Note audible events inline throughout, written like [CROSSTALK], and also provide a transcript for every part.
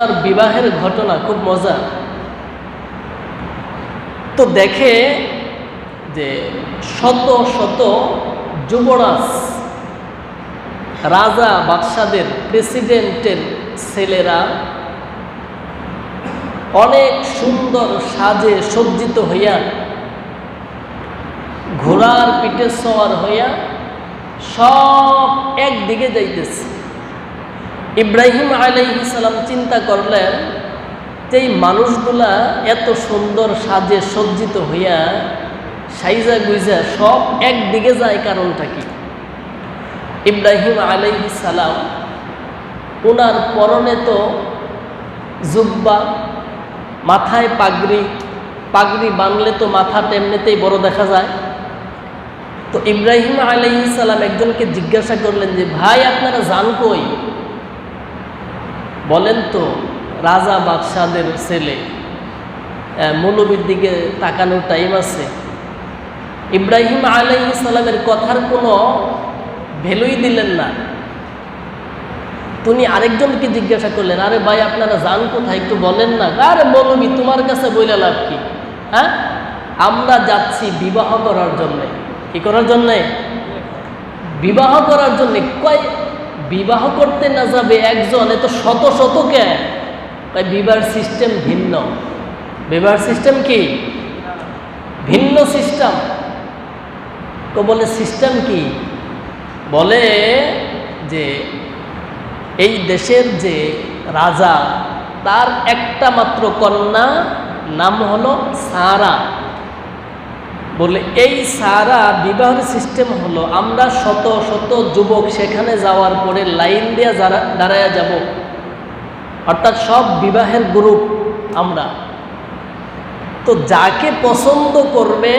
আর বিবাহের ঘটনা, খুব মজা। তো দেখে যে শত শত যুবরাজ, রাজা বাদশাদের প্রেসিডেন্টের ছেলেরা অনেক সুন্দর সাজে সজ্জিত হইয়া ঘোড়ার পিঠে সওয়ার হইয়া সব একদিকে যাইতেছে। ইব্রাহিম সালাম চিন্তা করলেন যে এই মানুষগুলা এত সুন্দর সাজে সজ্জিত হইয়া সাইজা গুইজা সব একদিকে যায় কারণটা কি? ইব্রাহিম সালাম ওনার পরনে তো জুব্বা, মাথায় পাগড়ি পাগড়ি বানলে তো মাথা এমনিতেই বড় দেখা যায়। তো ইব্রাহিম সালাম একজনকে জিজ্ঞাসা করলেন যে, ভাই, আপনারা যান কই? বলেন তো, রাজা বাদশাদের ছেলে মৌলবীর দিকে তাকানোর টাইম আছে। ইব্রাহিম সালামের কথার কোনো ভ্যালুই দিলেন না। তুমি আরেকজনকে জিজ্ঞাসা করলেন, আরে ভাই, আপনারা যান কোথায়? একটু বলেন না? আরে মৌলবী, তোমার কাছে বইলে লাভ কি? হ্যাঁ? আমরা যাচ্ছি বিবাহ করার জন্যে। কি করার জন্যে? বিবাহ করার জন্যে কয় বিবাহ করতে না যাবে একজন, এ তো শত শতকে। তাই বিবাহ সিস্টেম ভিন্ন। বিবাহ সিস্টেম কি? ভিন্ন সিস্টেম তো বলে সিস্টেম কি? বলে যে, এই দেশের যে রাজা, তার একটা মাত্র কন্যা, নাম হলো সারা। বলে এই সারা বিবাহের সিস্টেম হলো, আমরা শত শত যুবক সেখানে যাওয়ার পরে লাইন দিয়ে দাঁড়ায় যাব। অর্থাৎ সব বিবাহের গ্রুপ আমরা। তো যাকে পছন্দ করবে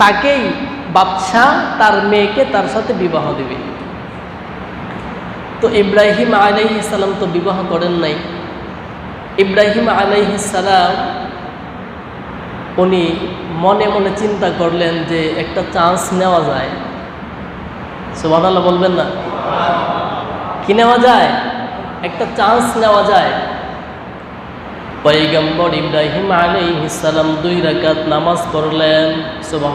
তাকেই বাদশাহ তার মেয়েকে তার সাথে বিবাহ দেবে। তো ইব্রাহিম আলাইহি সালাম তো বিবাহ করেন নাই। ইব্রাহিম আলাইহি সালাম উনি মনে মনে চিন্তা করলেন যে একটা চান্স নেওয়া যায়। সুবাহ বলবেন না? কি নেওয়া যায়? একটা চান্স নেওয়া যায়। পৈগম্বর ইব্রাহিম আলাইহিসালাম দুই রাকাত নামাজ পড়লেন। সুবাহ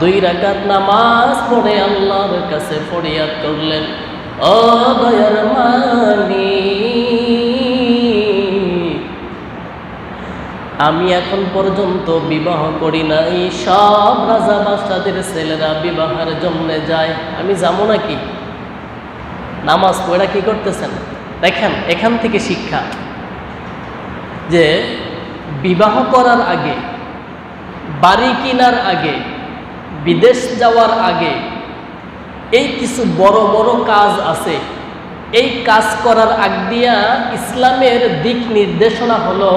দুই রাকাত নামাজ পড়ে আল্লাহর কাছে ফরিয়াদ করলেন। ও দয়ার মানি আমি এখন পর্যন্ত বিবাহ করি নাই। সব রাজা বাদশাদের ছেলেরা বিবাহের জন্য যায়। আমি যাব নাকি? নামাজ পড়া কি করতেছেন? দেখেন, এখান থেকে শিক্ষা। যে বিবাহ করার আগে, বাড়ি কেনার আগে, বিদেশ যাওয়ার আগে, এই কিছু বড় বড় কাজ আছে। এই কাজ করার আগ দিয়া ইসলামের দিক নির্দেশনা হলো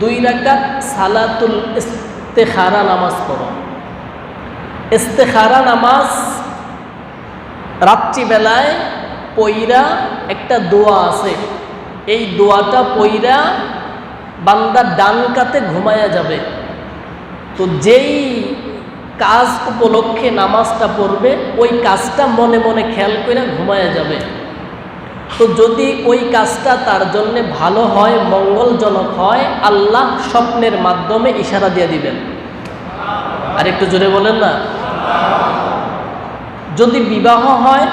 দুই রাকাত সালাতুল ইস্তেখারা নামাজ পড়ো। ইস্তেখারা নামাজ রাত্রিবেলায় পইরা একটা দোয়া আছে। এই দোয়াটা পইরা বান্দা ডান কাতে ঘুমায়া যাবে। তো যেই কাজ উপলক্ষে নামাজটা পড়বে, ওই কাজটা মনে মনে খেয়াল করে ঘুমায়া যাবে। তো যদি ওই কাজটা তার জন্য ভালো হয়, মঙ্গলজনক হয়, আল্লাহ স্বপ্নের মাধ্যমে ইশারা দিয়ে দিবেন। আর একটু জোরে বলেন না? যদি বিবাহ হয়,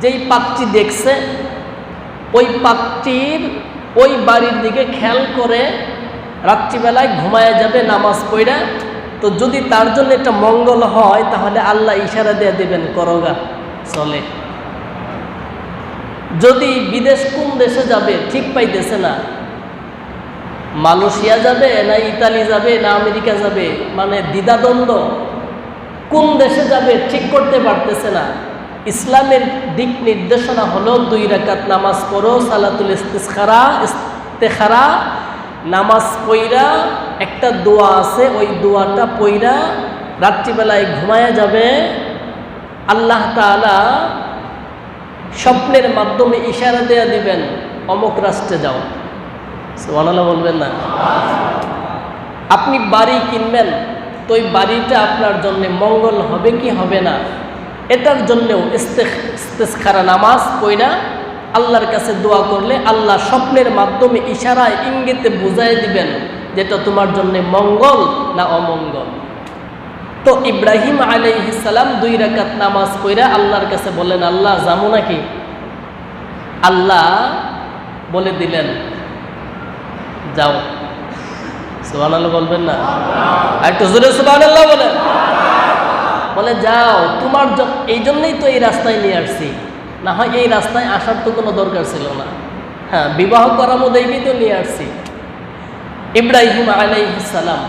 যেই পাত্রী দেখছে, ওই পাত্রীর ওই বাড়ির দিকে খেয়াল করে রাত্রিবেলায় ঘুমায় যাবে, নামাজ পড়া। তো যদি তার জন্য একটা মঙ্গল হয়, তাহলে আল্লাহ ইশারা দিয়ে দেবেন করগা, চলে। যদি বিদেশ কোন দেশে যাবে, ঠিক পাইতেছে না। মালয়েশিয়া যাবে, না ইতালি যাবে, না আমেরিকা যাবে মানে দ্বিধাদ্বন্দ্ব। কোন দেশে যাবে, ঠিক করতে পারতেছে না। ইসলামের দিক নির্দেশনা হলো দুই রাকাত নামাজ পড়ো, সালাতুল ইস্তেখারা ইস্তেখারা, নামাজ পইরা একটা দোয়া আছে, ওই দোয়াটা পইরা রাত্রিবেলায় ঘুমায়া যাবে। আল্লাহ তালা স্বপ্নের মাধ্যমে ইশারা দেয়া দিবেন, অমুক রাষ্ট্রে যাও। সোমানাল্লাহ বলবেন না? আপনি বাড়ি কিনবেন, তো ওই বাড়িটা আপনার জন্য মঙ্গল হবে কি হবে না? এটার জন্যেও ইস্তেখারা নামাজ পইরা আল্লাহর কাছে দোয়া করলে আল্লাহ স্বপ্নের মাধ্যমে ইশারায় ইঙ্গিতে বুঝাই দিবেন, যেটা তোমার জন্য মঙ্গল না অমঙ্গল। তো ইব্রাহিম আলাইহিসালাম দুই রাকাত নামাজ পড়া আল্লাহর কাছে বলেন আল্লাহ জামু নাকি? আল্লাহ বলে দিলেন যাও। সুবান বলবেন না? একটু জোরে সুবান বলেন। বলে যাও তোমার এই জন্যই তো এই রাস্তায় নিয়ে আসছি। না হয় এই রাস্তায় আসার তো কোনো দরকার ছিল না। হ্যাঁ বিবাহ করার মধ্যেই তো নিয়ে আসছি। ইব্রাহিম আলাইহিসালাম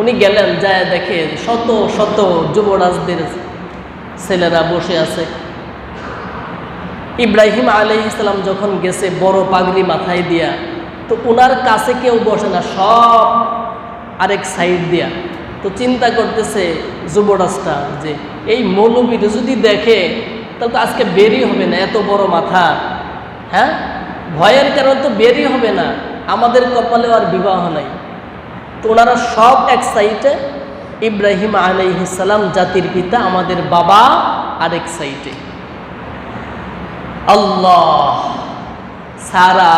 উনি গেলেন, যায় দেখে শত শত যুবরাজদের ছেলেরা বসে আছে। ইব্রাহিম আলাই ইসলাম যখন গেছে বড় পাগড়ি মাথায় দিয়া, তো ওনার কাছে কেউ বসে না, সব আরেক সাইড দিয়া। তো চিন্তা করতেছে যুবরাজটা যে, এই মৌলবীর যদি দেখে, তাহলে তো আজকে বেরই হবে না, এত বড় মাথা। হ্যাঁ? ভয়ের কারণে তো বেরই হবে না। আমাদের কপালেও আর বিবাহ নাই। তো ওনারা সব এক সাইডে ইব্রাহিম আলাইহিসাল্লাম জাতির পিতা, আমাদের বাবা আরেক সাইডে আল্লাহ সারা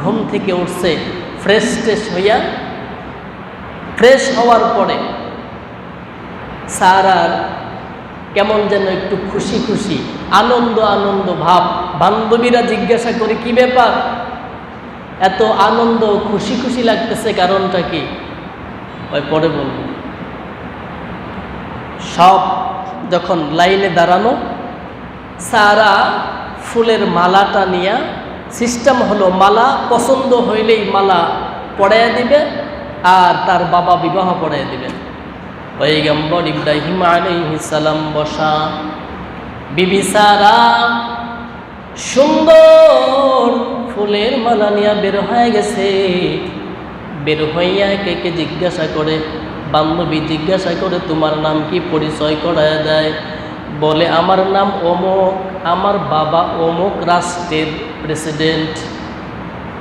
ঘুম থেকে উঠছে ফ্রেশ ট্রেশ হইয়া ফ্রেশ হওয়ার পরে সারার কেমন যেন একটু খুশি খুশি, আনন্দ আনন্দ ভাব, বান্ধবীরা জিজ্ঞাসা করে, কি ব্যাপার? এত আনন্দ, খুশি খুশি লাগতেছে কারণটা কি? ওই পরে বলব। সব যখন লাইনে দাঁড়ানো, সারা ফুলের মালাটা নিয়া সিস্টেম হলো মালা পছন্দ হইলেই মালা পড়াইয়া দিবে আর তার বাবা বিবাহ পড়াইয়া দিবেন পৈগম্বর ইব্রাহিম আলাইহিস সালাম বসা, বিবি সারা সুন্দর ফুলের মালা নিয়ে বের হয়ে গেছে। বের হইয়া কে কে জিজ্ঞাসা করে, বান্ধবী জিজ্ঞাসা করে, তোমার নাম কি? পরিচয় করায় দেয়। বলে, আমার নাম অমুক, আমার বাবা অমুক রাষ্ট্রের প্রেসিডেন্ট।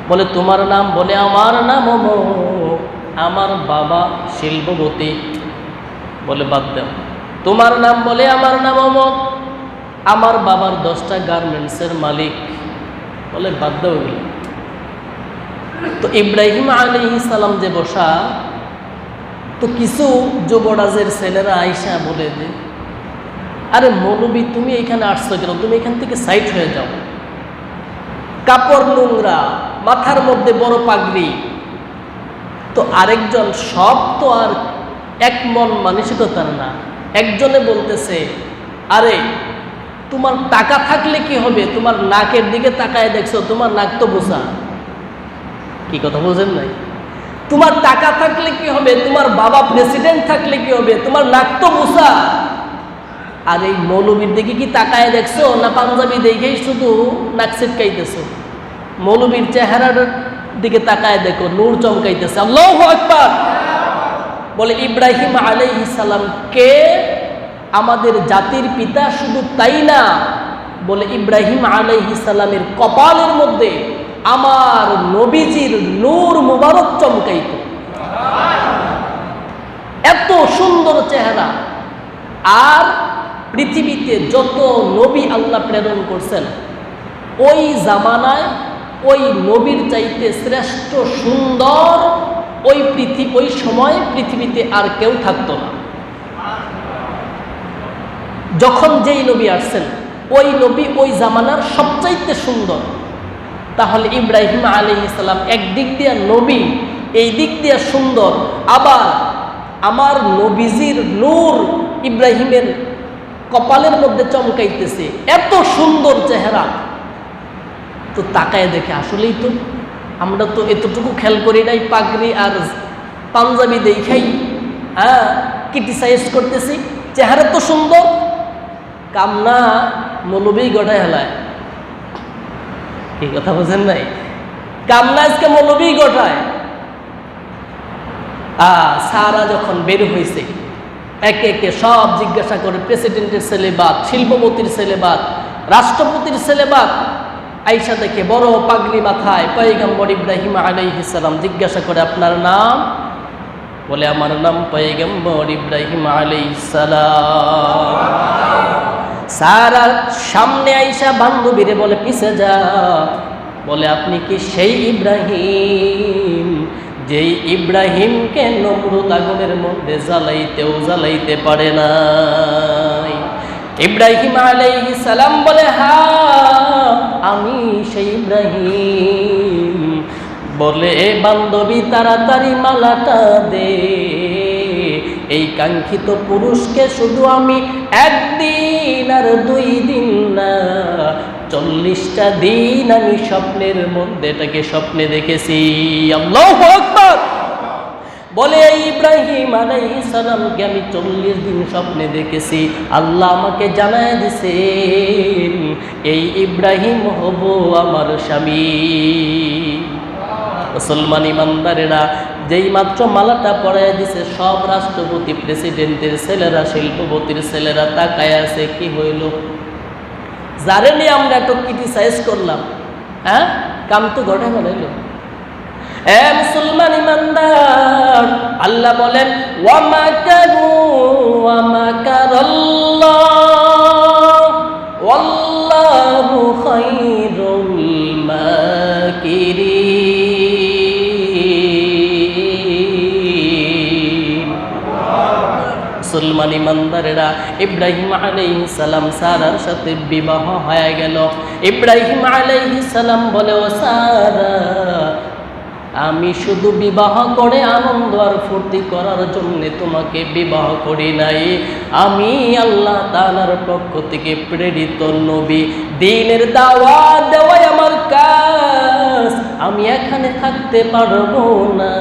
বলে, তোমার নাম? বলে, আমার নাম অমুক, আমার বাবা শিল্পপতি। বলে, বাদ দাও। তোমার নাম? বলে, আমার নাম অমুক, আমার বাবার দশটা গার্মেন্টসের মালিক। বলে, বাদ দাও এগুলো। তো ইব্রাহিম আলী সালাম যে বসা, তো কিছু যুবরাজের ছেলেরা আইসা বলে যে, আরে মৌলবী, তুমি এখানে আসছো কেন? তুমি এখান থেকে সাইড হয়ে যাও। কাপড় নোংরা, মাথার মধ্যে বড় পাগড়ি। তো আরেকজন, সব তো আর এক মন মানসিকতার না। একজনে বলতেছে, আরে, তোমার টাকা থাকলে কি হবে? তোমার নাকের দিকে তাকায় দেখছ, তোমার নাক তো বোঝা। কি কথা বোঝেন নাই? তোমার টাকা থাকলে কি হবে? তোমার বাবা প্রেসিডেন্ট থাকলে কি হবে? তোমার নাক তো বোঝা আর এই মৌলবীর দিকে কি তাকায় দেখছ? না পাঞ্জাবি দেখেই শুধু নাক ছিটকাইতেছো? মৌলবীর চেহারার দিকে তাকায় দেখো, নূর চমকাইতেছে। আল্লাহ আকবার! বলে ইব্রাহিম কে? আমাদের জাতির পিতা শুধু তাই না? বলে ইব্রাহিম আলাইহিস সালামের কপালের মধ্যে আমার নবীজির নূর মুবারক চমকাইত। এত সুন্দর চেহারা। আর পৃথিবীতে যত নবী আল্লাহ প্রেরণ করছেন, ওই জামানায় ওই নবীর চাইতে শ্রেষ্ঠ সুন্দর ওই পৃথিবী ওই সময় পৃথিবীতে আর কেউ থাকতো না। যখন যেই নবী আসছেন, ওই নবী ওই জামানার সবচাইতে সুন্দর। তাহলে ইব্রাহিম আলী ইসলাম একদিক দিয়ে নবী, এই দিক দিয়ে সুন্দর। আবার আমার নবীজির নূর ইব্রাহিমের কপালের মধ্যে চমকাইতেছে। এত সুন্দর চেহারা। তো তাকায় দেখে আসলেই তো, আমরা তো এতটুকু খেয়াল করি নাই, পাগড়ি আর পাঞ্জাবি দেখাই হ্যাঁ ক্রিটিসাইজ করতেছি। চেহারা তো সুন্দর কামনা মৌলবী গড়ায় হেলায়। এই কথা বোঝেন নাই? কামনা আজকে মৌলবী গঠায় আ, সারা যখন বের হয়েছে একে একে সব জিজ্ঞাসা করে, প্রেসিডেন্টের ছেলেবাদ, শিল্পপতির ছেলেবাদ, রাষ্ট্রপতির ছেলেবাদ? আইসা দেখে বড় পাগলি মাথায় পয়গম্বর ইব্রাহিম আলাইহিসালাম জিজ্ঞাসা করে, আপনার নাম? বলে, আমার নাম পয়গম্বর ইব্রাহিম আলাইসালাম সারা সামনে আইসা বান্ধবীরে বলে, পিছে যা। বলে, আপনি কি সেই ইব্রাহিম? যেই ইব্রাহিমকে নমরুদ আগুনের মধ্যে জ্বালাইতেও জ্বালাইতে পারে না ইব্রাহিম আলাইহিস সালাম বলে, হা, আমি সেই ইব্রাহিম। বলে বান্ধবী, তাড়াতাড়ি মালাটা দে। এই কাঙ্ক্ষিত পুরুষকে শুধু আমি একদিন আর দুই দিন না, চল্লিশটা দিন আমি স্বপ্নের মধ্যে এটাকে স্বপ্নে দেখেছি। বলে ইব্রাহিম আলাইহিস সালামকে আমি চল্লিশ দিন স্বপ্নে দেখেছি। আল্লাহ আমাকে জানায় দিছে এই ইব্রাহিম হব আমার স্বামী। মুসলমান ইমানদারেরা যেই মাত্র মালাটা পড়ায় দিছে, সব রাষ্ট্রপতি, প্রেসিডেন্টের ছেলেরা, শিল্পপতির ছেলেরা তাকায় আছে, কি হইল? যারে নিয়ে আমরা এত ক্রিটিসাইজ করলাম হ্যাঁ? কাম তো ঘটে বানাইল এ মুসলমান ইমানদার, আল্লাহ বলেন ওয়ামাকারু ওয়ামাকারাল্লাহ মুসলমান ইমানদারেরা ইব্রাহিম আলাইহিস সালাম সারার সাথে বিবাহ হয়ে গেল। ইব্রাহিম আলাইহিস সালাম বলে, ও সারা, আমি শুধু বিবাহ করে আনন্দ আর ফুর্তি করার জন্য তোমাকে বিবাহ করি নাই। আমি আল্লাহ তাআলার পক্ষ থেকে প্রেরিত নবী। দিনের দাওয়া দেওয়াই আমার কাজ। আমি এখানে থাকতে পারব না।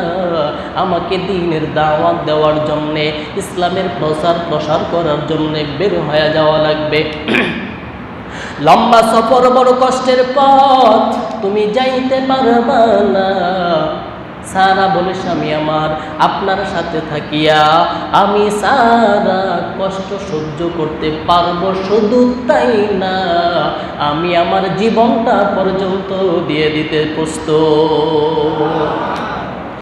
আমাকে দিনের দাওয়াত দেওয়ার জন্যে, ইসলামের প্রচার প্রসার করার জন্যে বের হয়ে যাওয়া লাগবে। [CLEARS THROAT] লম্বা সফর বড় কষ্টের পথ, তুমি যাইতে পারবা না। সারা বলে স্বামী আমার, আপনার সাথে থাকিয়া আমি সারা কষ্ট সহ্য করতে পারব শুধু তাই না। আমি আমার জীবনটা পর্যন্ত দিয়ে দিতে প্রস্তুত।